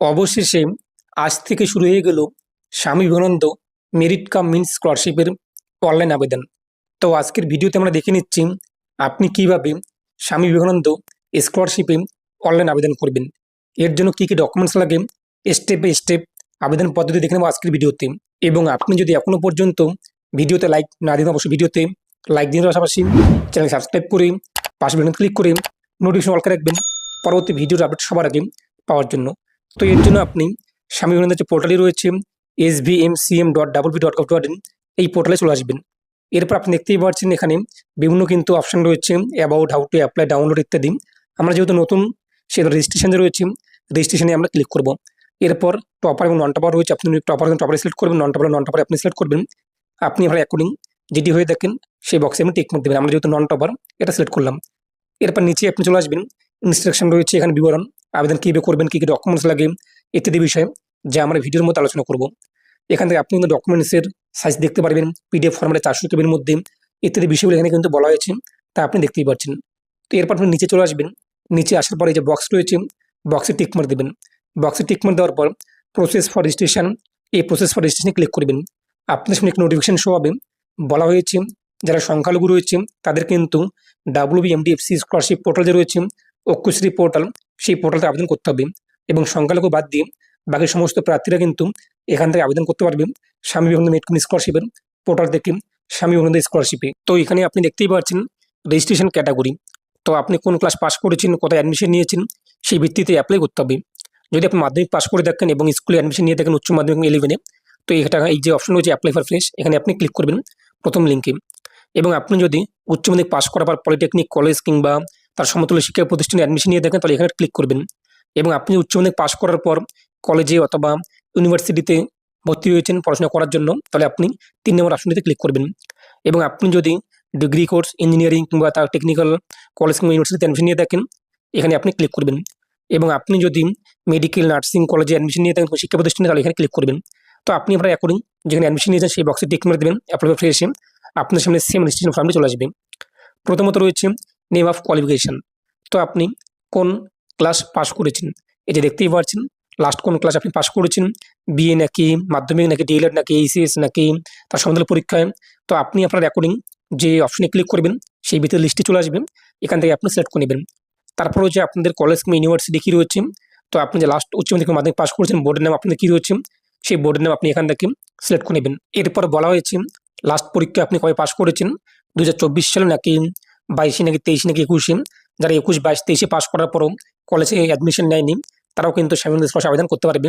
অবশেষে আজ থেকে শুরু হয়ে গেল Swami Vivekananda merit cum means স্কলারশিপের অনলাইন আবেদন। তো আজকের ভিডিওতে আমরা দেখে নিচ্ছি আপনি কীভাবে স্বামী বিবেকানন্দ স্কলারশিপে অনলাইন আবেদন করবেন। এর জন্য কী কী ডকুমেন্টস লাগে স্টেপ বাই স্টেপ আবেদন পদ্ধতি দেখে নেব আজকের ভিডিওতে। এবং আপনি যদি এখনও পর্যন্ত ভিডিওতে লাইক না দিন অবশ্যই ভিডিওতে লাইক দিন পাশাপাশি চ্যানেল সাবস্ক্রাইব করে পাশে বেলন ক্লিক করে নোটিফিকেশন অল করে রাখবেন। পরবর্তী ভিডিওর আপডেট সবার আগে পাওয়ার জন্য। তো এর জন্য আপনি স্বামী বিবেকানন্দের যে পোর্টালই রয়েছে S V M C M dot double B dot com dot in এই পোর্টালে চলে আসবেন। এরপর আপনি দেখতেই পাচ্ছেন এখানে বিভিন্ন কিন্তু অপশন রয়েছে about how to apply download ইত্যাদি। আমরা যেহেতু নতুন সে রেজিস্ট্রেশনে রয়েছে রেজিস্ট্রেশনে আমরা ক্লিক করব। এরপর টপার এবং নন টপার রয়েছে, আপনি টপার এবং টপারে সিলেক্ট করবেন নন টপার নন টপারে আপনি সিলেক্ট করবেন, আপনি আপনার অ্যাকর্ডিং যেটি হয়ে দেখেন সেই বক্সে আপনি টিক মার্ক দেবেন। আমরা যেহেতু নন টপার এটা সিলেক্ট করলাম। এরপর নিচে আপনি চলে আসবেন ইনস্ট্রাকশন রয়েছে এখানে বিবরণ। আবেদন কীভাবে করবেন, কী কী ডকুমেন্টস লাগে, ইত্যাদি বিষয়ে যা আমরা ভিডিওর মধ্যে আলোচনা করব। এখান থেকে আপনি কিন্তু ডকুমেন্টসের সাইজ দেখতে পারবেন পিডিএফ ফর্মেটে চারশো কেবির মধ্যে ইত্যাদি বিষয়গুলো এখানে কিন্তু বলা হয়েছে, তা আপনি দেখতেই পাচ্ছেন তো এরপর আপনি নিচে চলে আসবেন, নিচে আসার পরে যে বক্স রয়েছে বক্সে টিক মার দেবেন। বক্সে টিক মার দেওয়ার পর প্রসেস ফর রেজিস্ট্রেশন এই প্রসেস ফর রেজিস্ট্রেশনে ক্লিক করবেন। আপনার সামনে একটা নোটিফিকেশন শো হবে। বলা হয়েছে, যারা সংখ্যালঘু রয়েছে, তাদের কিন্তু ডাব্লিউ বিএমডিএফসি স্কলারশিপ পোর্টাল যে রয়েছে ঐক্যশ্রী পোর্টাল সেই পোর্টালতে আবেদন করতে হবে এবং সংখ্যালঘু বাদ দিয়ে বাকি সমস্ত প্রার্থীরা কিন্তু এখান থেকে আবেদন করতে পারবে। স্বামী বিবেকানন্দ মেটকুন স্কলারশিপের পোর্টাল থেকে স্বামী বিবেকানন্দ স্কলারশিপে তো এখানে আপনি দেখতেই পাচ্ছেন রেজিস্ট্রেশন ক্যাটাগরি তো আপনি কোন ক্লাস পাস করেছেন, কোথায় অ্যাডমিশন নিয়েছেন, সেই ভিত্তিতে অ্যাপ্লাই করতে হবে। যদি আপনি মাধ্যমিক পাস করে দেখেন এবং স্কুলে অ্যাডমিশন নিয়ে দেখেন উচ্চ মাধ্যমিক ইলেভেনে তো এটা এই যে অপশন রয়েছে অ্যাপ্লাই ফর ফ্রেশ এখানে আপনি ক্লিক করবেন প্রথম লিঙ্কে এবং আপনি যদি উচ্চ মাধ্যমিক পাস করার পর পলিটেকনিক কলেজ কিংবা তার সমতুল্য শিক্ষা প্রতিষ্ঠানে অ্যাডমিশন নিয়ে দেখেন, তাহলে এখানে ক্লিক করবেন। এবং আপনি উচ্চ মাধ্যমিক পাস করার পর কলেজে অথবা ইউনিভার্সিটিতে ভর্তি হয়েছেন পড়াশোনা করার জন্য, তাহলে আপনি তিন নম্বর অপশনটিতে ক্লিক করবেন। এবং আপনি যদি ডিগ্রি কোর্স ইঞ্জিনিয়ারিং কিংবা তার টেকনিক্যাল কলেজ কিংবা ইউনিভার্সিটিতে অ্যাডমিশন নিয়ে দেখেন, এখানে আপনি ক্লিক করবেন। এবং আপনি যদি মেডিকেল নার্সিং কলেজে অ্যাডমিশন নিয়ে থাকেন কোনো শিক্ষা প্রতিষ্ঠানে, তাহলে এখানে ক্লিক করবেন। তো আপনি আপনার অ্যাকর্ডিং যেখানে অ্যাডমিশন নিয়েছেন, সেই বক্সে টিক মেরে দেবেন অ্যাপ্লাই ফ্রি এসে আপনার সামনে সেম রেজিস্ট্রেশন ফর্মটি চলে আসবে। প্রথমত রয়েছে নেম অফ কোয়ালিফিকেশন তো আপনি কোন ক্লাস পাস করেছেন? যে দেখতেই পারছেন লাস্ট কোন ক্লাস আপনি পাস করেছেন? বিএ নাকি মাধ্যমিক নাকি ডিএলএড নাকি এইচএস নাকি তার সমতল পরীক্ষায়? তো আপনি আপনার অ্যাকর্ডিং যে অপশনে ক্লিক করবেন, সেই ভিতরে লিস্টে চলে আসবেন এখান থেকে আপনি সিলেক্ট করে নেবেন। তারপর হচ্ছে আপনাদের কলেজ কিংবা ইউনিভার্সিটি কী রয়েছে? তো আপনি যে লাস্ট উচ্চ মাধ্যমিক মাধ্যমিক পাস করেছেন বোর্ডের নাম আপনাদের কী রয়েছে? সেই বোর্ডের নাম আপনি এখান থেকে সিলেক্ট করে নেবেন। এরপর বলা হয়েছে লাস্ট পরীক্ষা আপনি কবে পাস করেছেন? দু হাজার চব্বিশ সালে নাকি বাইশে নাকি তেইশে নাকি একুশে, যারা একুশ, বাইশ, তেইশে পাশ করার পরও কলেজে অ্যাডমিশন নেয়নি, তারাও কিন্তু স্বামী স্পর্শ আবেদন করতে পারবে।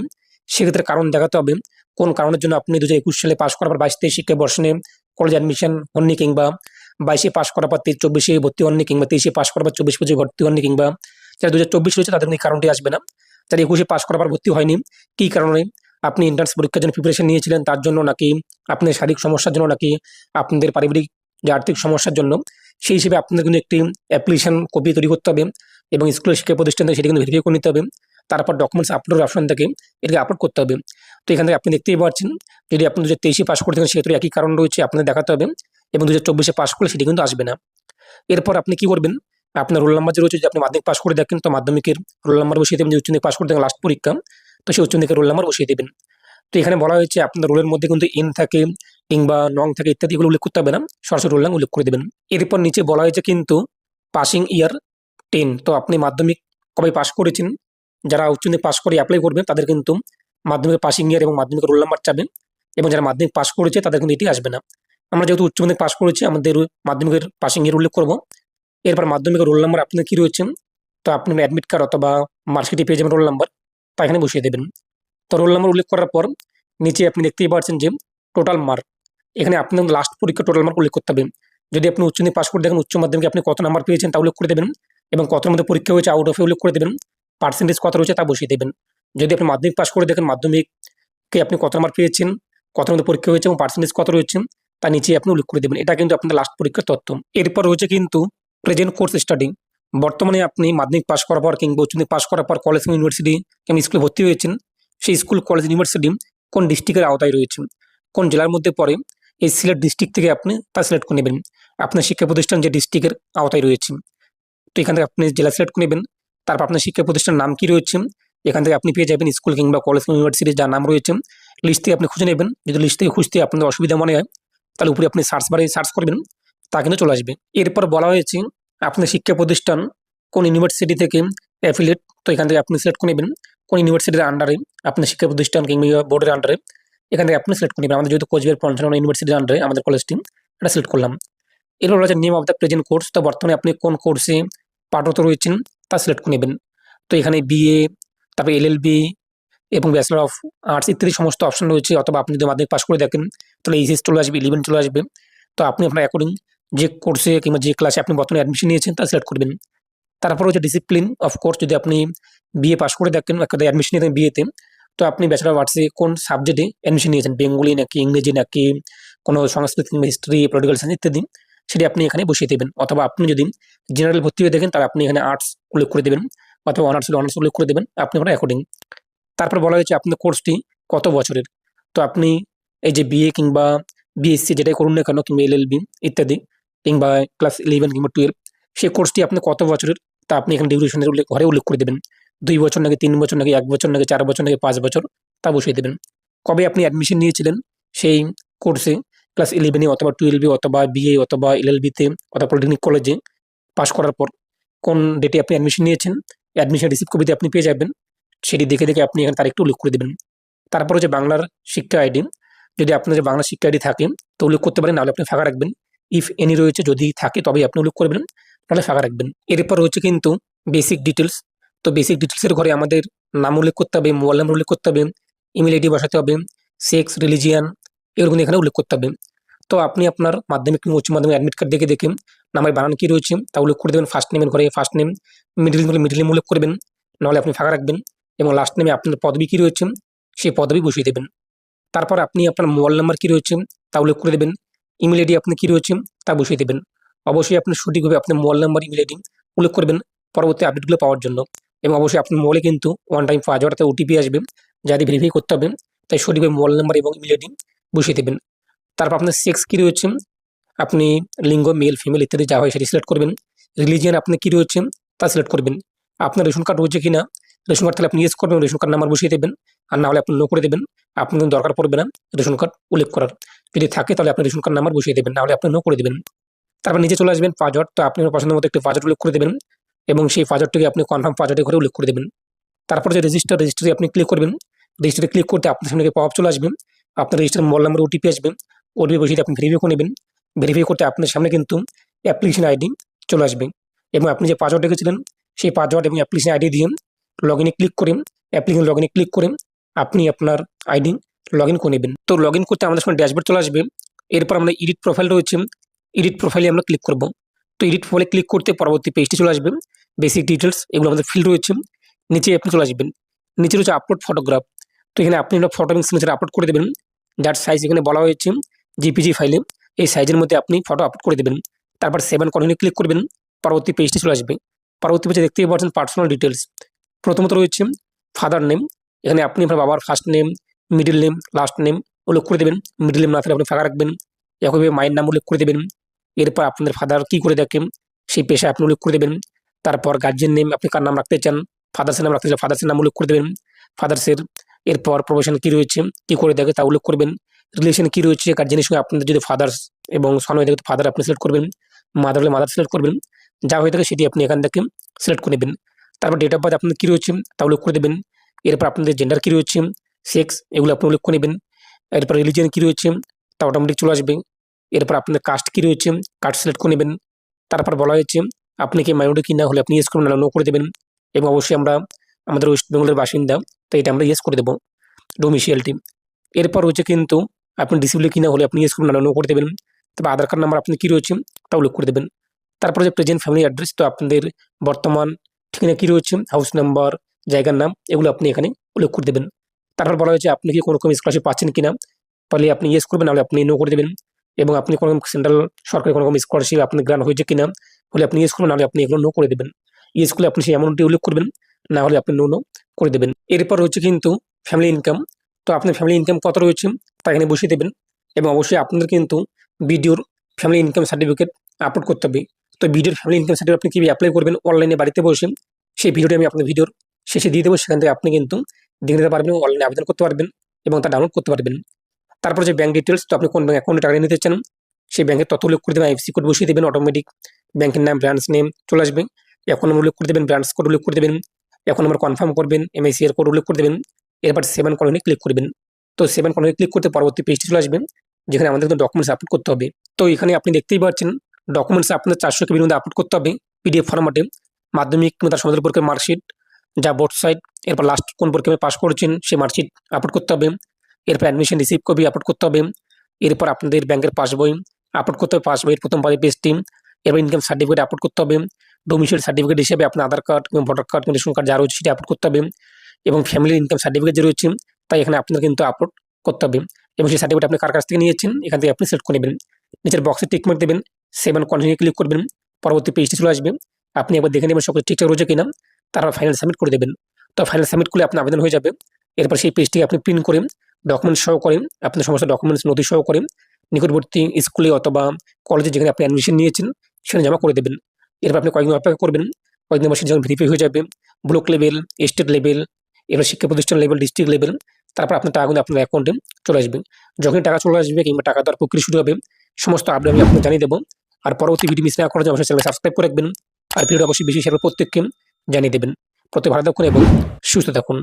সেক্ষেত্রে কারণ দেখাতে হবে, কোন কারণের জন্য আপনি দু সালে পাশ করার পর বাইশ, তেইশ শিক্ষা বর্ষণে কলেজ অ্যাডমিশন হননি কিংবা বাইশে পাশ করার পর তেইশ, চব্বিশে ভর্তি হননি কিংবা তেইশে পাশ করার পর চব্বিশ পঁচিশে ভর্তি হননি কিংবা যারা দু হাজার চব্বিশ রয়েছে তাদের কারণটি আসবে না। যারা একুশে পাশ করার পর ভর্তি হয়নি, কী কারণে আপনি এন্ট্রান্স পরীক্ষার জন্য প্রিপারেশন নিয়েছিলেন তার জন্য নাকি আপনার শারীরিক সমস্যার জন্য নাকি আপনাদের পারিবারিক যে আর্থিক সমস্যার জন্য সেই হিসেবে আপনাদের কিন্তু একটি অ্যাপ্লিকেশন কপি তৈরি করতে হবে এবং স্কুলের শিক্ষা প্রতিষ্ঠান থেকে সেটি কিন্তু ভেরিফাই করে নিতে হবে। তারপর ডকুমেন্টস আপলোড অপশন থেকে এটাকে আপলোড করতে হবে। তো এখান থেকে আপনি দেখতেই পাচ্ছেন, যদি আপনি দু হাজার তেইশে পাস করতে সেক্ষেত্রে একই কারণ রয়েছে আপনাদের দেখাতে হবে এবং দু হাজার চব্বিশে পাস করলে সেটি কিন্তু আসবে না। এরপর আপনি কি করবেন, আপনার রোল নাম্বার যে রয়েছে যদি আপনি মাধ্যমিক পাস করে দেখেন, তো মাধ্যমিকের রোল নাম্বার বসিয়ে দেবেন, যে উচ্চ পাস করে দেখেন লাস্ট পরীক্ষা, তো সেই উচ্চ মাধ্যমিকের রোল নাম্বার বসিয়ে দেবেন। তো এখানে বলা হয়েছে আপনার রোলের মধ্যে কিন্তু এন থাকে কিংবা নং থাকে ইত্যাদি এগুলো উল্লেখ করতে হবে না, সরাসরি নাম উল্লেখ করে দেবেন। এরপর নিচে বলা হয়েছে কিন্তু পাসিং ইয়ার টেন তো আপনি মাধ্যমিক কবে পাস করেছেন? যারা উচ্চ মাধ্যমিক পাস করে অ্যাপ্লাই করবেন, তাদের কিন্তু মাধ্যমিকের পাসিং ইয়ার এবং মাধ্যমিকের রোল নাম্বার চাবেন এবং যারা মাধ্যমিক পাস করেছে, তাদের কিন্তু এটি আসবে না। আমরা যেহেতু উচ্চ মাধ্যমিক পাস করেছি, আমাদের মাধ্যমিকের পাসিং ইয়ার উল্লেখ করব। এরপর মাধ্যমিকের রোল নাম্বার আপনার কী রয়েছে তো আপনি অ্যাডমিট কার্ড অথবা মার্কশিটে পেয়ে যাবেন রোল নাম্বার তা এখানে বসিয়ে দেবেন। তো রোল নাম্বার উল্লেখ করার পর নিচে আপনি দেখতেই পাচ্ছেন যে টোটাল মার্ক এখানে আপনার লাস্ট পরীক্ষা টোটাল মার্ক উল্লেখ করতে হবে। যদি আপনি উচ্চ পাস করে দেখেন, উচ্চ মাধ্যমিকে আপনি কত নাম্বার পেয়েছেন তা উল্লেখ করে দেবেন এবং কত মধ্যে পরীক্ষা হয়েছে আউট অফ উল্লেখ করে দেবেন। পার্সেন্টেজ কত রয়েছে তা বসিয়ে দেবেন। যদি আপনি মাধ্যমিক পাস করে দেখেন, মাধ্যমিককে আপনি কত নাম্বার পেয়েছেন, কত মধ্যে পরীক্ষা হয়েছে এবং পার্সেন্টেজ কত রয়েছে তা নিচে আপনি উল্লেখ করে দেবেন। এটা কিন্তু আপনাদের লাস্ট পরীক্ষার তথ্য। এরপর রয়েছে কিন্তু প্রেজেন্ট কোর্স স্টাডি বর্তমানে আপনি মাধ্যমিক পাস করার পর কিংবা উচ্চ পাস করার পর কলেজ ইউনিভার্সিটি কিংবা স্কুলে ভর্তি হয়েছেন, সেই স্কুল কলেজ ইউনিভার্সিটি কোন ডিস্ট্রিক্টের আওতায় রয়েছে, কোন জেলার মধ্যে পড়ে এই সিলেট ডিস্ট্রিক্ট থেকে আপনি তা সিলেক্ট করে নেবেন। আপনার শিক্ষা প্রতিষ্ঠান যে ডিস্ট্রিক্টের আওতায় রয়েছে, তো এখান থেকে আপনি জেলা সিলেক্ট করে নেবেন। তারপর আপনার শিক্ষা প্রতিষ্ঠানের নাম কি রয়েছে, এখান থেকে আপনি পেয়ে যাবেন স্কুল কিংবা কলেজ ইউনিভার্সিটির যার নাম রয়েছে লিস্ট থেকে আপনি খুঁজে নেবেন। যদি লিস্ট থেকে খুঁজতে আপনাদের অসুবিধা মনে হয়, তাহলে উপরে আপনি সার্চ বারে সার্চ করবেন, তা কিন্তু চলে আসবে। এরপর বলা হয়েছে, আপনার শিক্ষা প্রতিষ্ঠান কোন ইউনিভার্সিটি থেকে অ্যাফিলিয়েট তো এখান থেকে আপনি সিলেক্ট করে নেবেন। কোন ইউনিভার্সিটির আন্ডারে আপনার শিক্ষা প্রতিষ্ঠান কিংবা বোর্ডের আন্ডারে এখান থেকে আপনি সিলেক্ট করে নেবেন। আমাদের যেহেতু কোচবিহার পঞ্চান্ন ইউনিভার্সিটির আন্ডারে আমাদের কলেজটি এটা সিলেক্ট করলাম। এরপর রয়েছে name of the present course তো বর্তমানে আপনি কোন কোর্সে পাঠরত রয়েছেন তা সিলেক্ট করে নেবেন। তো এখানে বিএ তারপরে এলএলবি এবং ব্যাচেলার অফ আর্টস ইত্যাদি সমস্ত অপশন রয়েছে, অথবা আপনি যদি মাধ্যমিক পাশ করে দেখেন, তাহলে এইচএস চলে আসবে ইলেভেন চলে আসবে। তো আপনি আপনার অ্যাকর্ডিং যে কোর্সে কিংবা যে ক্লাসে আপনি বর্তমানে অ্যাডমিশন নিয়েছেন তা সিলেক্ট করবেন। তারপর হচ্ছে ডিসিপ্লিন অফ কোর্স যদি আপনি বিএ পাস করে দেখেন অ্যাডমিশন নিয়েছেন বিএতে তো আপনি ব্যাচেলার আর্টসে কোন সাবজেক্টে অ্যাডমিশন নিয়েছেন? বেঙ্গলি নাকি ইংরেজি নাকি কোনো সংস্কৃত কিংবা হিস্ট্রি পলিটিক্যাল সায়েন্স ইত্যাদি? সেটি আপনি এখানে বসিয়ে দেবেন। অথবা আপনি যদি জেনারেল ভর্তি হয়ে দেখেন, তাহলে আপনি এখানে আর্টস উল্লেখ করে দেবেন। অথবা অনার্স হলে অনার্স উল্লেখ করে দেবেন। আপনি আপনার অ্যাকর্ডিং তারপর বলা হয়েছে আপনার কোর্সটি কত বছরের? তো আপনি এই যে বিএ কিংবা বিএসসি যেটাই করুন না কেন, কিংবা এলএলবি ইত্যাদি, কিংবা ক্লাস ইলেভেন কিংবা টুয়েলভ সেই কোর্সটি আপনি কত বছরের? তা আপনি এখানে ডিউরেশনের উল্লেখ ঘরে উল্লেখ করে দেবেন। দুই বছর নাকি তিন বছর নাকি এক বছর নাকি চার বছর নাকি পাঁচ বছর, তা বসিয়ে দেবেন। কবে আপনি অ্যাডমিশন নিয়েছিলেন? সেই কোর্সে ক্লাস ইলেভেনে অথবা টুয়েলভে অথবা বিএ অথবা এলএলবিতে অথবা পলিটেকনিক কলেজে পাস করার পর, কোন ডেটে আপনি অ্যাডমিশন নিয়েছেন? অ্যাডমিশন রিসিভ কপিতে আপনি পেয়ে যাবেন। সেটি দেখে দেখে আপনি এখানে তারিখটা উল্লেখ করে দেবেন। তারপর হচ্ছে বাংলার শিক্ষা আইডি। যদি আপনার যে বাংলা শিক্ষা আইডি থাকে, তো উল্লেখ করতে পারেন, নাহলে আপনি ফাঁকা রাখবেন। ইফ এনি রয়েছে, যদি থাকে, তবেই আপনি উল্লেখ করবেন নাহলে ফাঁকা রাখবেন। এরপর হচ্ছে কিন্তু বেসিক ডিটেলস তো বেসিক ডিটেলসের ঘরে আমাদের নাম উল্লেখ করতে হবে মোবাইল নাম্বার উল্লেখ করতে হবে ইমেল আইডি বসাতে হবে সেক্স রিলিজিয়ান এগুলো এখানে উল্লেখ করতে হবে। তো আপনি আপনার মাধ্যমিক উচ্চ মাধ্যমিক অ্যাডমিট কার্ড দেখে দেখে নামের বানান কী রয়েছে তা উল্লেখ করে দেবেন। ফার্স্ট নেমের ঘরে first name middle name middle name উল্লেখ করবেন, নাহলে আপনি ফাঁকা রাখবেন এবং লাস্ট নেমে আপনার পদবি কী রয়েছে সেই পদবি বসিয়ে দেবেন। তারপর আপনি আপনার মোবাইল নাম্বার কী রয়েছে তা উল্লেখ করে দেবেন ইমেল আইডি আপনি কী রয়েছে তা বসিয়ে দেবেন। অবশ্যই আপনি সঠিকভাবে আপনার মোবাইল নাম্বার ইমেল আইডি উল্লেখ করবেন, পরবর্তী আপডেটগুলো পাওয়ার জন্য। এবং অবশ্যই আপনার মোবাইলে কিন্তু ওয়ান টাইম পাসওয়ার্ড অর্থাৎ ওটিপি আসবে, যা দিয়ে ভেরিফাই করতে হবে। তাই সঠিকভাবে মোবাইল নাম্বার এবং ইমেল আইডি বসিয়ে দেবেন। তারপর আপনার সেক্স কী রয়েছে? আপনি লিঙ্গ মেল ফিমেল ইত্যাদি যা হয় সেটি সিলেক্ট করবেন। রিলিজিয়ান আপনি কী রয়েছে? তা সিলেক্ট করবেন। আপনার রেশন কার্ড রয়েছে কিনা? রেশন কার্ড তাহলে আপনি ইয়েস করবেন রেশন কার্ড নাম্বার বসিয়ে দেবেন। আর না হলে আপনি নো করে দেবেন। আপনার দরকার পড়বে না রেশন কার্ড উল্লেখ করার। যদি থাকে তাহলে আপনি রেশন কার্ড নাম্বার বসিয়ে দেবেন নাহলে আপনি নো করে দেবেন। তারপর নিচে চলে আসবেন পাসওয়ার্ড তো আপনি পছন্দের মতো একটি পাসওয়ার্ড উল্লেখ করে দেবেন। এবং সেই পাসওয়ার্ডটিকে আপনি কনফার্ম পাসওয়ার্ডে করে উল্লেখ করে দেবেন। তারপর যে রেজিস্টার রেজিস্টারে আপনি ক্লিক করবেন। রেজিস্টারে ক্লিক করতে আপনার সামনে পপ চলে আসবে। আপনার রেজিস্টার মোবাইল নাম্বার ওটিপি আসবে। ওটিপি বসিয়ে আপনি ভেরিফাই করে নেবেন। ভেরিফাই করতে আপনার সামনে কিন্তু অ্যাপ্লিকেশন আইডি চলে আসবে। এবং আপনি যে পাসওয়ার্ড রেখেছিলেন, সেই পাসওয়ার্ড এবং অ্যাপ্লিকেশন আইডি দিয়ে লগ ইনে ক্লিক করে অ্যাপ্লিকেশন লগ ইনে ক্লিক করে আপনি আপনার আইডি লগ ইন করে নেবেন। তো লগ ইন করতে আমাদের সামনে ড্যাশবোর্ড চলে আসবে। এরপর আমরা এডিট প্রোফাইল রয়েছে। এডিট প্রোফাইলে আমরা ক্লিক করব। তো এডিট ফলে ক্লিক করতে পরবর্তী পেজটি চলে আসবে। বেসিক ডিটেলস এগুলো আমাদের ফিল্ড রয়েছে। নিচে আপনি চলে আসবেন। নিচে রয়েছে আপলোড ফটোগ্রাফ তো এখানে আপনি আপনার ফটো এবং সিগনেচার আপলোড করে দেবেন। যার সাইজ এখানে বলা হয়েছে জিপিজি ফাইলে এই সাইজের মধ্যে আপনি ফটো আপলোড করে দেবেন। তারপর সেভেন কন্টিনিউ ক্লিক করবেন। পরবর্তী পেজটি চলে আসবে। পরবর্তী পেজে দেখতেই পাচ্ছেন পার্সোনাল ডিটেলস প্রথমত রয়েছে ফাদার নেম এখানে আপনি আপনার বাবার first name middle name last name উল্লেখ করে দেবেন। মিডিল নেম না থাকলে আপনি ফাঁকা রাখবেন। একইভাবে মায়ের নাম উল্লেখ করে দেবেন। এরপর আপনাদের ফাদার কী করে দেখেন সেই পেশা আপনি উল্লেখ করে দেবেন। তারপর গার্জিয়ান নেম আপনি কার নাম রাখতে চান? ফাদার্সের নাম রাখতে চান ফাদার্সের নাম উল্লেখ করে দেবেন। ফাদার্সের এরপর প্রফেশন কী রয়েছে, কী করে দেখে তা উল্লেখ করবেন। রিলেশন কী রয়েছে গার্জেনের সঙ্গে আপনাদের যদি ফাদার্স এবং সন হয়ে থাকে ফাদার আপনি সিলেক্ট করবেন। মাদার হলে মাদার সিলেক্ট করবেন। যা হয়ে থাকে সেটি আপনি এখান থেকে সিলেক্ট করে নেবেন। তারপর ডেট অফ বার্থ আপনাদের কী রয়েছে, তা উল্লেখ করে দেবেন। এরপর আপনাদের জেন্ডার কী রয়েছে সেক্স এগুলো আপনি উল্লেখ করে নেবেন। এরপর রিলিজিয়ান কী রয়েছে, তা অটোমেটিক চলে আসবে। এরপর আপনাদের কাস্ট কী রয়েছে কাস্ট সিলেক্ট করে নেবেন। তারপর বলা হয়েছে, আপনি কি মাইনরিটি কি না হলে আপনি ইয়েস করবেন না নো করে দেবেন। এবং অবশ্যই আমরা আমাদের ওয়েস্ট বেঙ্গলের বাসিন্দা তো এটা আমরা ইয়েস করে দেবো ডোমিসিয়ালটি এরপর হচ্ছে কিন্তু, আপনি ডিসিপ্লি কিনা হলে আপনি ইয়েস করবেন না নো করে দেবেন। তবে আধার কার্ড নাম্বার আপনি কী রয়েছে, তা উল্লেখ করে দেবেন। তারপর যে প্রেজেন্ট ফ্যামিলি অ্যাড্রেস তো আপনাদের বর্তমান ঠিকানা কী রয়েছে হাউস নাম্বার জায়গার নাম, এগুলো আপনি এখানে উল্লেখ করে দেবেন। তারপর বলা হয়েছে, আপনি কি কোনো রকম স্কলারশিপ পাচ্ছেন কিনা? তাহলে আপনি ইয়েস করবেন নাহলে আপনি নো করে দেবেন। এবং আপনি কোনো সেন্ট্রাল সরকারি কোনো স্কলারশিপ আপনার গ্রান্ট হয়েছে কিনা হলে আপনি ইয়েস করবেন নাহলে আপনি এগুলো নো করে দেবেন। ইয়েস করলে আপনি সেই অ্যামাউন্টটি উল্লেখ করবেন, না হলে আপনি নো নো করে দেবেন। এরপর হচ্ছে কিন্তু ফ্যামিলি ইনকাম তো আপনার ফ্যামিলি ইনকাম কত রয়েছে তা এখানে বসিয়ে দেবেন এবং অবশ্যই আপনাদের কিন্তু ভিডিওর ফ্যামিলি ইনকাম সার্টিফিকেট আপলোড করতে হবে। তো ভিডিওর ফ্যামিলি ইনকাম সার্টিফিকেট আপনি কীভাবে অ্যাপ্লাই করবেন অনলাইনে বাড়িতে বসে সেই ভিডিওটি আমি আপনার ভিডিওর শেষে দিয়ে দেবো। সেখান থেকে আপনি কিন্তু দেখে নিতে পারবেন অনলাইনে আবেদন করতে পারবেন এবং তা ডাউনলোড করতে পারবেন। তারপর যে ব্যাঙ্ক ডিটেলস তো আপনি কোন ব্যাঙ্ক অ্যাকাউন্টে টাকা নিতে চান, সেই ব্যাঙ্কের তথ্য উল্লেখ করে দেবেন আইএফসি কোড বসিয়ে দেবেন অটোমেটিক ব্যাঙ্কের নাম ব্রাঞ্চ নেম চলে আসবে এখন নম্বর উল্লেখ করে দেবেন ব্রাঞ্চ কোড উল্লেখ করে দেবেন এখন নম্বর কনফার্ম করবেন এমআইসি এর কোড উল্লেখ করে দেবেন, এরপর সেভেন কলোনি ক্লিক করবেন। তো সেভেন কলনে ক্লিক করতে পরবর্তী পেজটি চলে আসবে, যেখানে আমাদের ডকুমেন্টস আপলোড করতে হবে। তো এখানে আপনি দেখতেই পাচ্ছেন ডকুমেন্টস আপনাদের চারশো কেবির মধ্যে আপলোড করতে হবে পিডিএফ ফরম্যাটে মাধ্যমিক কিংবা তার সমাজের পরীক্ষার মার্কশিট যা বোর্ড সাইড এরপর লাস্ট কোন পরীক্ষায় পাস করেছেন, সেই মার্কশিট আপলোড করতে হবে। এরপর অ্যাডমিশন রিসিভ কপি আপলোড করতে হবে। এরপর আপনাদের ব্যাংকের পাসবই আপলোড করতে হবে। পাসবইয়ের প্রথম পাঁচ পেজটি এরপর ইনকাম সার্টিফিকেট আপলোড করতে হবে। ডোমিসাইল সার্টিফিকেট হিসেবে আপনার আধার কার্ড কিংবা ভোটার কার্ড কিংবা রেশন কার্ড যা রয়েছে সেটা আপলোড করতে হবে। এবং ফ্যামিলির ইনকাম সার্টিফিকেট যে রয়েছে, তাই এখানে আপনার কিন্তু আপলোড করতে হবে। এবং সেই সার্টিফিকেট আপনি কার কাছ থেকে নিয়েছেন, এখান থেকে আপনি সিলেক্ট করে নেবেন। নিচের বক্সে টিক মার্ক দেবেন। সেভেন কন্টিনিউ ক্লিক করবেন। পরবর্তী পেজটি চলে আসবে। আপনি একবার দেখে নেবেন সব কিছু ঠিকঠাক রয়েছে কিনা। তারপর ফাইনাল সাবমিট করে দেবেন। তো ফাইনাল সাবমিট করলে আপনার আবেদন হয়ে যাবে। এরপর সেই পেজটি আপনি প্রিন্ট করে ডকুমেন্টস সহ করেন, আপনার সমস্ত ডকুমেন্টস নথি সহ করেন, নিকটবর্তী স্কুলে অথবা কলেজে যেখানে আপনি অ্যাডমিশন নিয়েছেন, সেখানে জমা করে দেবেন। এরপর আপনি কয়েকদিন অপেক্ষা করবেন, কয়েকদিন বসে যখন ভেরিফাই হয়ে যাবে ব্লক লেভেল স্টেট লেভেল এবার শিক্ষা প্রতিষ্ঠান লেভেল ডিস্ট্রিক্ট লেভেল তারপর আপনার টাকা কিন্তু আপনার অ্যাকাউন্টে চলে আসবে। যখন টাকা চলে আসবে কিংবা টাকা দেওয়ার প্রক্রিয়া শুরু হবে, সমস্ত আপডেট আমি আপনাকে জানিয়ে দেবো। আর পরবর্তী ভিডিও মিস না করার জন্য অবশ্যই চ্যানেল সাবস্ক্রাইব করে রাখবেন। আর ভিডিও অবশ্যই বেশি শেয়ার করে প্রত্যেককে জানিয়ে দেবেন। প্রত্যেক ভালো থাকুন এবং সুস্থ থাকুন।